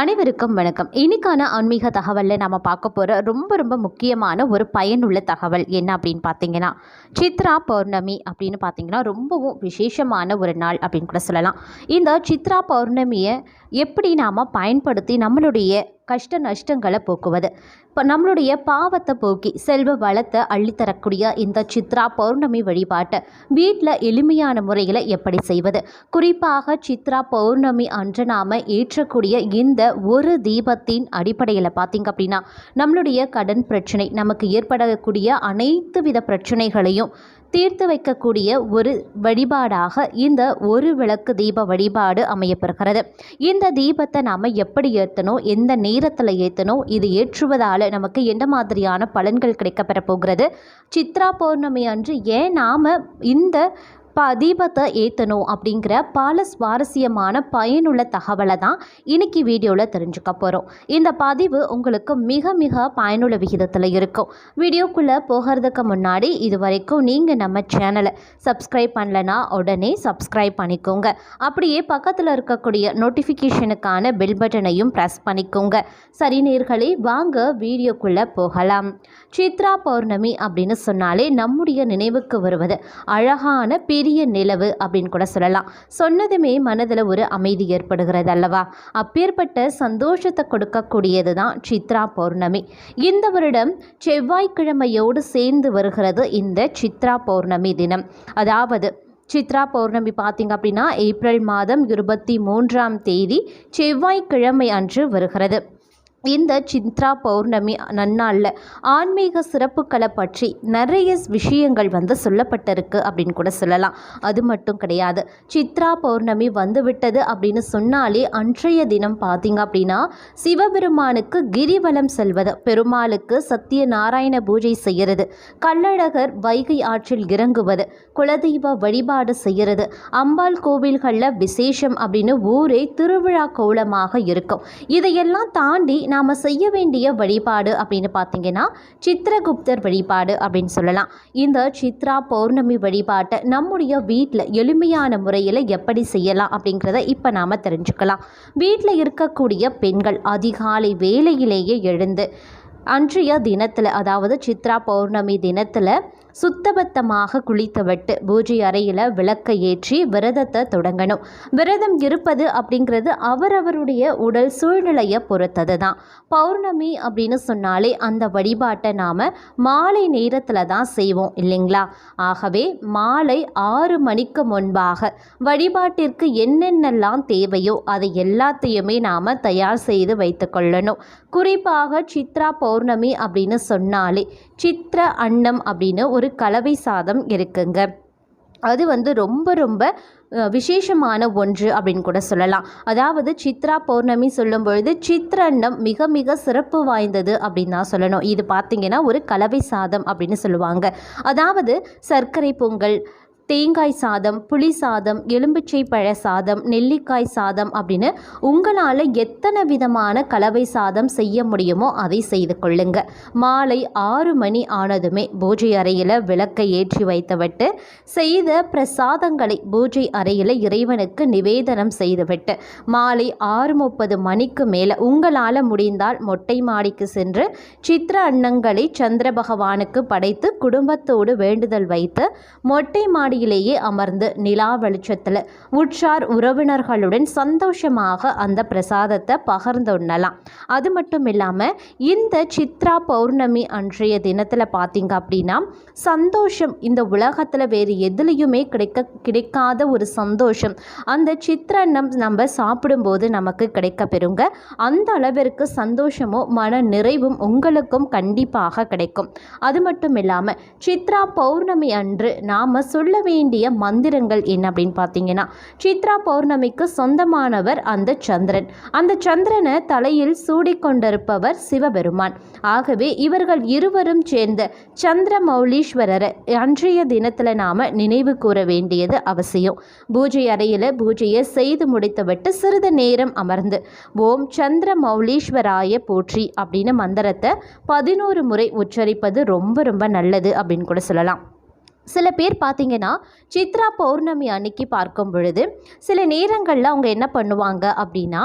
அனைவருக்கும் வணக்கம். இன்னைக்கான ஆன்மீக தகவலில் நம்ம பார்க்க போகிற ரொம்ப ரொம்ப முக்கியமான ஒரு பயனுள்ள தகவல் என்ன அப்படின்னு பார்த்தீங்கன்னா சித்ரா பௌர்ணமி அப்படின்னு பார்த்தீங்கன்னா ரொம்பவும் விசேஷமான ஒரு நாள் அப்படின்னு கூட சொல்லலாம். இந்த சித்ரா பௌர்ணமியை எப்படி நாம் பயன்படுத்தி நம்மளுடைய கஷ்ட நஷ்டங்களை போக்குவது. இப்போ நம்மளுடைய பாவத்தை போக்கி செல்வ வளத்தை அள்ளித்தரக்கூடிய இந்த சித்ரா பௌர்ணமி வழிபாட்டை வீட்டில் எளிமையான முறையில் எப்படி செய்வது? குறிப்பாக சித்ரா பௌர்ணமி அன்று நாம் ஏற்றக்கூடிய இந்த ஒரு தீபத்தின் அடிப்படையில் பார்த்திங்க அப்படின்னா நம்மளுடைய கடன் பிரச்சனை நமக்கு ஏற்படக்கூடிய அனைத்து வித பிரச்சனைகளையும் தீர்த்து வைக்கக்கூடிய ஒரு வழிபாடாக இந்த ஒரு விளக்கு தீப வழிபாடு அமையப்பெறுகிறது. இந்த தீபத்தை நாம் எப்படி ஏற்றணும் எந்த நேரத்தில் ஏற்றணும் இது ஏற்றுவதால் நமக்கு எந்த மாதிரியான பலன்கள் கிடைக்கப்பெற போகிறது? சித்ரா பௌர்ணமி அன்று ஏன் நாம் இந்த தீபத்தை ஏற்றணும் அப்படிங்கிற பல சுவாரஸ்யமான பயனுள்ள தகவலை தான் இன்னைக்கு வீடியோவில் தெரிஞ்சுக்க போகிறோம் இந்த பதிவு உங்களுக்கு மிக மிக பயனுள்ள விகிதத்தில் இருக்கும். வீடியோக்குள்ளே போகிறதுக்கு முன்னாடி இது வரைக்கும் நீங்கள் நம்ம சேனலை சப்ஸ்கிரைப் பண்ணலனா உடனே சப்ஸ்கிரைப் பண்ணிக்கோங்க. அப்படியே பக்கத்தில் இருக்கக்கூடிய நோட்டிஃபிகேஷனுக்கான பெல் பட்டனையும் ப்ரெஸ் பண்ணிக்கோங்க. சரி நேர்களே வாங்க வீடியோக்குள்ளே போகலாம். சித்ரா பௌர்ணமி அப்படின்னு சொன்னாலே நம்முடைய நினைவுக்கு வருவது அழகான பெரிய நிலவு அப்படின்னு கூட சொல்லலாம். சொன்னதுமே மனதில் ஒரு அமைதி ஏற்படுகிறது அல்லவா? அப்பேற்பட்ட சந்தோஷத்தை கொடுக்கக்கூடியது தான் சித்ரா பௌர்ணமி. இந்த வருடம் செவ்வாய்க்கிழமையோடு சேர்ந்து வருகிறது இந்த சித்ரா பௌர்ணமி தினம். அதாவது சித்ரா பௌர்ணமி பார்த்திங்க அப்படின்னா ஏப்ரல் மாதம் இருபத்தி மூன்றாம் தேதி செவ்வாய்க்கிழமை அன்று வருகிறது. இந்த சித்ரா பௌர்ணமி நன்னாளில் ஆன்மீக சிறப்புகளை பற்றி நிறைய விஷயங்கள் வந்து சொல்லப்பட்டிருக்கு அப்படின்னு கூட சொல்லலாம். அது மட்டும் கிடையாது. சித்ரா பௌர்ணமி வந்துவிட்டது அப்படின்னு சொன்னாலே அன்றைய தினம் பார்த்தீங்க அப்படின்னா சிவபெருமானுக்கு கிரிவலம் செல்வது பெருமாளுக்கு சத்யநாராயண பூஜை செய்கிறது கள்ளழகர் வைகை ஆற்றில் இறங்குவது குலதெய்வ வழிபாடு செய்கிறது அம்பாள் கோவில்களில் விசேஷம் அப்படின்னு ஊரே திருவிழா கோலமாக இருக்கும். இதையெல்லாம் தாண்டி நாம் செய்ய வேண்டிய வழிபாடு அப்படின்னு பார்த்தீங்கன்னா சித்திரகுப்தர் வழிபாடு அப்படின்னு சொல்லலாம். இந்த சித்ரா பௌர்ணமி வழிபாட்டை நம்முடைய வீட்டில் எளிமையான முறையில் எப்படி செய்யலாம் அப்படிங்கிறத இப்போ நாம் தெரிஞ்சுக்கலாம். வீட்டில் இருக்கக்கூடிய பெண்கள் அதிகாலை வேலையிலேயே எழுந்து அன்றைய தினத்தில் அதாவது சித்ரா பௌர்ணமி தினத்தில் சுத்தபத்தமாக குளித்துவிட்டு பூஜை அறையில் விளக்கை ஏற்றி விரதத்தை தொடங்கணும். விரதம் இருப்பது அப்படிங்கிறது அவரவருடைய உடல் சூழ்நிலையை பொறுத்தது தான் பௌர்ணமி அப்படின்னு சொன்னாலே அந்த வழிபாட்டை நாம் மாலை நேரத்தில் தான் செய்வோம் இல்லைங்களா? ஆகவே மாலை ஆறு மணிக்கு முன்பாக வழிபாட்டிற்கு என்னென்னலாம் தேவையோ அதை எல்லாத்தையுமே நாம் தயார் செய்து வைத்து கொள்ளணும். குறிப்பாக சித்ரா பௌர்ணமி அப்படின்னு சொன்னாலே சித்ர அன்னம் அப்படின்னு ஒரு ஒரு கலவை சாதம் இருக்குங்க. அது வந்து ரொம்ப ரொம்ப விசேஷமான ஒன்று அப்படின்னு கூட சொல்லலாம். அதாவது சித்ரா பௌர்ணமி சொல்லும் பொழுது சித்திரண்டம் மிக மிக சிறப்பு வாய்ந்தது அப்படின்னு தான் சொல்லணும். இது பார்த்திங்கன்னா ஒரு கலவை சாதம் அப்படின்னு சொல்லுவாங்க. அதாவது சர்க்கரை பொங்கல் தேங்காய் சாதம் புளி சாதம் எலும்பிச்சை பழ சாதம் நெல்லிக்காய் சாதம் அப்படின்னு உங்களால் எத்தனை விதமான கலவை சாதம் செய்ய முடியுமோ அதை செய்து கொள்ளுங்க. மாலை ஆறு மணி ஆனதுமே பூஜை அறையில் விளக்கை ஏற்றி வைத்துவிட்டு செய்த பிரசாதங்களை பூஜை அறையில் இறைவனுக்கு நிவேதனம் செய்துவிட்டு மாலை ஆறு முப்பது மணிக்கு மேலே உங்களால் முடிந்தால் மொட்டை மாடிக்கு சென்று சித்திர அன்னங்களை சந்திர பகவானுக்கு படைத்து குடும்பத்தோடு வேண்டுதல் வைத்து மொட்டை மாடி மாடியிலேயே அமர்ந்து நிலா வெளிச்சத்தில் உற்றார் உறவினர்களுடன் சந்தோஷமாக அந்த பிரசாதத்தை பகிர்ந்துண்ணலாம் அது மட்டும் இல்லாமல் இந்த சித்ரா பௌர்ணமி அன்றைய தினத்தில் பார்த்தீங்க அப்படின்னா சந்தோஷம் இந்த உலகத்தில் வேறு எதுலேயுமே கிடைக்க கிடைக்காத ஒரு சந்தோஷம். அந்த சித்திரன்னம் நம்ம சாப்பிடும்போது நமக்கு கிடைக்க பெறுங்க. அந்த அளவிற்கு சந்தோஷமும் மன நிறைவும் உங்களுக்கும் கண்டிப்பாக கிடைக்கும். அது மட்டும் இல்லாமல் சித்ரா பௌர்ணமி அன்று நாம் சொல்ல வேண்டிய மந்திரங்கள் என்ன அப்படின்னு பார்த்தீங்கன்னா சித்ரா பௌர்ணமிக்கு சொந்தமானவர் அந்த சந்திரன். அந்த சந்திரனை தலையில் சூடிக்கொண்டிருப்பவர் சிவபெருமான். ஆகவே இவர்கள் இருவரும் சேர்ந்த சந்திர மௌலீஸ்வரரை அன்றைய தினத்தில் நாம் நினைவு கூற வேண்டியது அவசியம். பூஜை அறையில் பூஜையை செய்து முடித்துவிட்டு சிறிது நேரம் அமர்ந்து ஓம் சந்திர மௌலீஸ்வராய போற்றி அப்படின்னு மந்திரத்தை பதினோரு முறை உச்சரிப்பது ரொம்ப ரொம்ப நல்லது அப்படின்னு கூட சொல்லலாம். சில பேர் பார்த்தீங்கன்னா சித்ரா பௌர்ணமி அன்னைக்கு பார்க்கும் பொழுது சில நேரங்களில் அவங்க என்ன பண்ணுவாங்க அப்படின்னா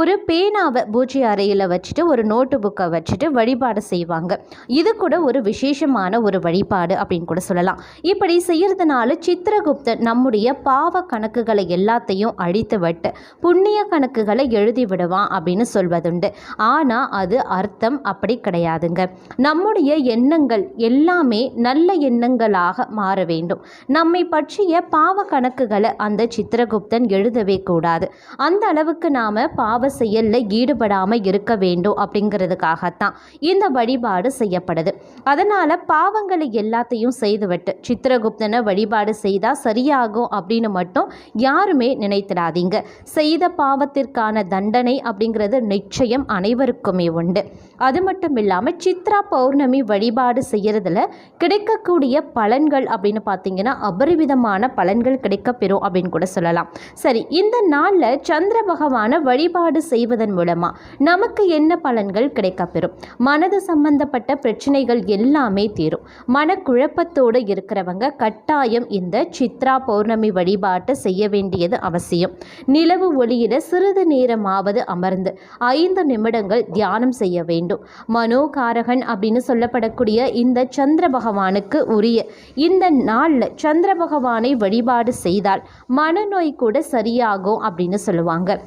ஒரு பேனாவை பூஜை அறையில் வச்சுட்டு ஒரு நோட்டு புக்கை வச்சுட்டு வழிபாடு செய்வாங்க. இது கூட ஒரு விசேஷமான ஒரு வழிபாடு அப்படின்னு கூட சொல்லலாம். இப்படி செய்கிறதுனால சித்திரகுப்தன் நம்முடைய பாவ கணக்குகளை எல்லாத்தையும் அழித்து விட்டு புண்ணிய கணக்குகளை எழுதி விடுவான் அப்படின்னு சொல்வதுண்டு. ஆனால் அது அர்த்தம் அப்படி கிடையாதுங்க. நம்முடைய எண்ணங்கள் எல்லாமே நல்ல எண்ணங்களாக மாற வேண்டும். நம்மை பற்றிய பாவ கணக்குகளை அந்த சித்திரகுப்தன் எழுதவே கூடாது. அந்த அளவுக்கு நாம் பாவ செயலில் ஈடுபடாமல் இருக்க வேண்டும் அப்படிங்கிறதுக்காகத்தான் இந்த வழிபாடு செய்யப்படுது. அதனால் பாவங்களை எல்லாத்தையும் செய்துவிட்டு சித்திரகுப்தனை வழிபாடு செய்தால் சரியாகும் அப்படின்னு மட்டும் யாருமே நினைத்திடாதீங்க செய்த பாவத்திற்கான தண்டனை அப்படிங்கிறது நிச்சயம் அனைவருக்குமே உண்டு. அது மட்டும் இல்லாமல் சித்ரா பௌர்ணமி வழிபாடு செய்கிறதுல கிடைக்கக்கூடிய பலன்கள் அப்படின்னு பார்த்தீங்கன்னா அபரிவிதமான பலன்கள் கிடைக்கப்பெறும் அப்படின்னு கூட சொல்லலாம். சரி இந்த நாளில் சந்திர பகவானை வழிபாடு செய்வதன் மூலமாக நமக்கு என்ன பலன்கள் கிடைக்கப்பெறும்? மனது சம்பந்தப்பட்ட பிரச்சனைகள் எல்லாமே தீரும். மனக்குழப்பத்தோடு இருக்கிறவங்க கட்டாயம் இந்த சித்ரா பௌர்ணமி வழிபாட்டை செய்ய வேண்டியது அவசியம். நிலவு ஒளியில் சிறிது நேரமாவது அமர்ந்து ஐந்து நிமிடங்கள் தியானம் செய்ய வேண்டும். மனோகாரகன் அப்படின்னு சொல்லப்படக்கூடிய இந்த சந்திர பகவானுக்கு உரிய இந்த நாளில் சந்திர பகவானை வழிபாடு செய்தால் மனநோய் கூட சரியாகும் அப்படின்னு சொல்லுவாங்க.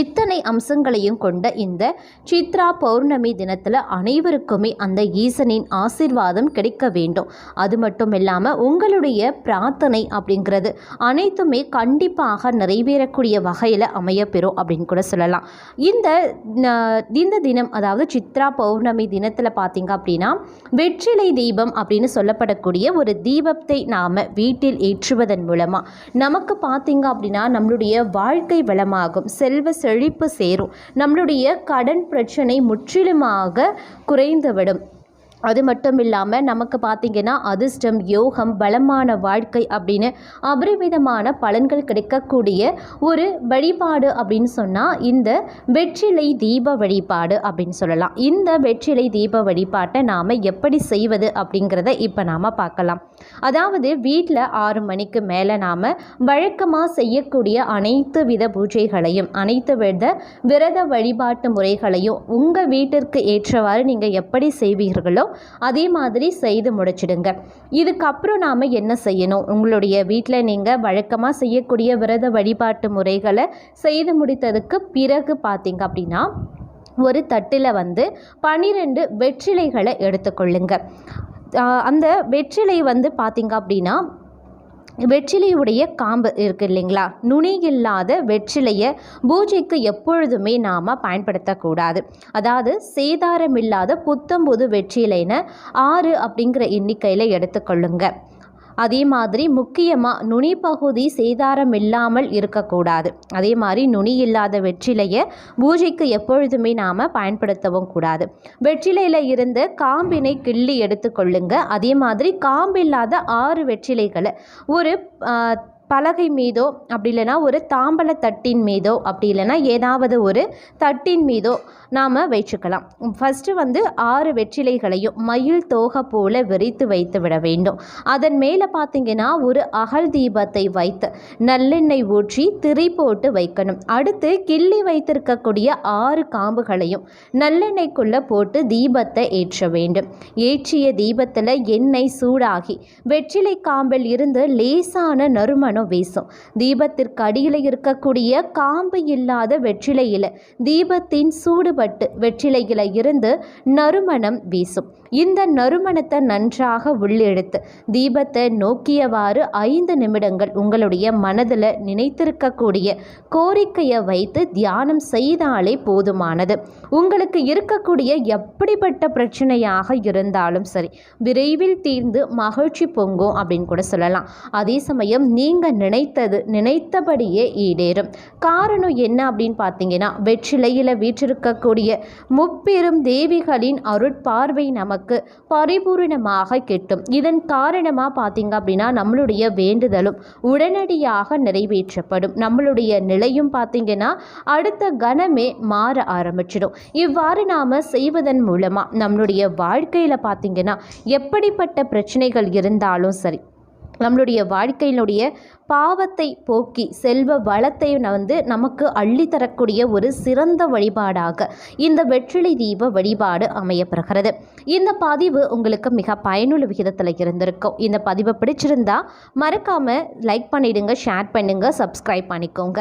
இத்தனை அம்சங்களையும் கொண்ட இந்த சித்ரா பௌர்ணமி தினத்தில் அனைவருக்குமே அந்த ஈசனின் ஆசிர்வாதம் கிடைக்க வேண்டும். அது மட்டும் இல்லாமல் உங்களுடைய பிரார்த்தனை அப்படிங்கிறது அனைத்துமே கண்டிப்பாக நிறைவேறக்கூடிய வகையில் அமையப்பெறும் அப்படின்னு கூட சொல்லலாம். இந்த இந்த தினம் அதாவது சித்ரா பௌர்ணமி தினத்தில் பார்த்தீங்க அப்படின்னா வெற்றிலை தீபம் அப்படின்னு சொல்லப்படக்கூடிய ஒரு தீபத்தை நாம் வீட்டில் ஏற்றுவதன் மூலமாக நமக்கு பார்த்தீங்க அப்படின்னா நம்மளுடைய வாழ்க்கை வளமாகும். செல்வ செழிப்பு சேரும். நம்மளுடைய கடன் பிரச்சனை முற்றிலுமாக குறைந்துவிடும். அது மட்டும் இல்லாமல் நமக்கு பார்த்திங்கன்னா அதிர்ஷ்டம் யோகம் பலமான வாழ்க்கை அப்படின்னு அபரிமிதமான பலன்கள் கிடைக்கக்கூடிய ஒரு வழிபாடு அப்படின்னு சொன்னால் இந்த வெற்றிலை தீப வழிபாடு அப்படின்னு சொல்லலாம். இந்த வெற்றிலை தீப வழிபாட்டை நாம் எப்படி செய்வது அப்படிங்கிறத இப்போ நாம் பார்க்கலாம். அதாவது வீட்டில் ஆறு மணிக்கு மேலே நாம் வழக்கமாக செய்யக்கூடிய அனைத்து வித பூஜைகளையும் அனைத்து வித விரத வழிபாட்டு முறைகளையும் உங்கள் வீட்டிற்கு ஏற்றவாறு நீங்கள் எப்படி செய்வீர்களோ அதே மாதிரி செய்து முடிச்சிடுங்க. இதுக்கப்புறம் நாம் என்ன செய்யணும்? உங்களுடைய வீட்டில் நீங்கள் வழக்கமாக செய்யக்கூடிய விரத வழிபாட்டு முறைகளை செய்து முடித்ததுக்கு பிறகு பார்த்தீங்க அப்படின்னா ஒரு தட்டில் வந்து பன்னிரெண்டு வெற்றிலைகளை எடுத்துக்கொள்ளுங்க. அந்த வெற்றிலை வந்து பார்த்தீங்க அப்படின்னா வெற்றிலையுடைய காம்பு இருக்குது இல்லைங்களா? நுனி இல்லாத வெற்றிலையை பூஜைக்கு எப்பொழுதுமே நாம் பயன்படுத்தக்கூடாது. அதாவது சேதாரம் இல்லாத புத்தம்புது வெற்றிலைன்னு ஆறு அப்படிங்கிற எண்ணிக்கையில் எடுத்துக்கொள்ளுங்க. அதே மாதிரி முக்கியமாக நுனி பகுதி சேதாரம் இல்லாமல் இருக்கக்கூடாது. அதே மாதிரி நுனி இல்லாத வெற்றிலையை பூஜைக்கு எப்பொழுதுமே நாம் பயன்படுத்தவும் கூடாது. வெற்றிலையில் இருந்து காம்பினை கிள்ளி எடுத்துக்கொள்ளுங்க. அதே மாதிரி காம்பு இல்லாத ஆறு வெற்றிலைகளை ஒரு பலகை மீதோ அப்படி இல்லைன்னா ஒரு தாம்பல தட்டின் மீதோ அப்படி இல்லைன்னா ஏதாவது ஒரு தட்டின் மீதோ நாம் வச்சுக்கலாம். ஃபஸ்ட்டு வந்து ஆறு வெற்றிலைகளையும் மயில் தோகை போல விரித்து வைத்து விட வேண்டும். அதன் மேலே பார்த்தீங்கன்னா ஒரு அகல் தீபத்தை வைத்து நல்லெண்ணெய் ஊற்றி திரி போட்டு வைக்கணும். அடுத்து கிள்ளி வைத்திருக்கக்கூடிய ஆறு காம்புகளையும் நல்லெண்ணெய்க்குள்ளே போட்டு தீபத்தை ஏற்ற வேண்டும். ஏற்றிய தீபத்தில் எண்ணெய் சூடாகி வெற்றிலை காம்பில் இருந்து லேசான நறுமணம் வீசும். தீபத்திற்கு அடியில் இருக்கக்கூடிய காம்பு இல்லாத வெற்றிலையில் தீபத்தின் சூடுபட்டு வெற்றிலையில் இருந்து நறுமணம் வீசும். இந்த நறுமணத்தை நன்றாக உள்ளெடுத்து தீபத்தை நோக்கியவாறு ஐந்து நிமிடங்கள் உங்களுடைய மனதில் நினைத்திருக்கக்கூடிய கோரிக்கையை வைத்து தியானம் செய்தாலே போதுமானது. உங்களுக்கு இருக்கக்கூடிய எப்படிப்பட்ட பிரச்சனையாக இருந்தாலும் சரி விரைவில் தீர்ந்து மகிழ்ச்சி பொங்கும் அப்படின்னு கூட சொல்லலாம். அதே சமயம் நீங்கள் நீங்கள் நினைத்தது நினைத்தபடியே ஈடேறும். காரணம் என்ன அப்படின்னு பார்த்தீங்கன்னா வெற்றிலையில் வீற்றிருக்கக்கூடிய முப்பெரும் தேவிகளின் அருட்பார்வை நமக்கு பரிபூரணமாக கிட்டும். இதன் காரணமாக பார்த்தீங்க அப்படின்னா நம்மளுடைய வேண்டுதலும் உடனடியாக நிறைவேற்றப்படும். நம்மளுடைய நிலையும் பார்த்தீங்கன்னா அடுத்த கணமே மாற ஆரம்பிச்சிடும். இவ்வாறு நாம் செய்வதன் மூலமாக நம்மளுடைய வாழ்க்கையில் பார்த்தீங்கன்னா எப்படிப்பட்ட பிரச்சனைகள் இருந்தாலும் சரி நம்மளுடைய வாழ்க்கையினுடைய பாவத்தை போக்கி செல்வ வளத்தை வந்து நமக்கு அள்ளித்தரக்கூடிய ஒரு சிறந்த வழிபாடாக இந்த வெற்றிலை தீப வழிபாடு அமையப்படுகிறது இந்த பதிவு உங்களுக்கு மிக பயனுள்ள விகிதத்தில் இருந்திருக்கும். இந்த பதிவை பிடிச்சிருந்தா மறக்காமல் லைக் பண்ணிடுங்க ஷேர் பண்ணுங்கள் சப்ஸ்கிரைப் பண்ணிக்கோங்க.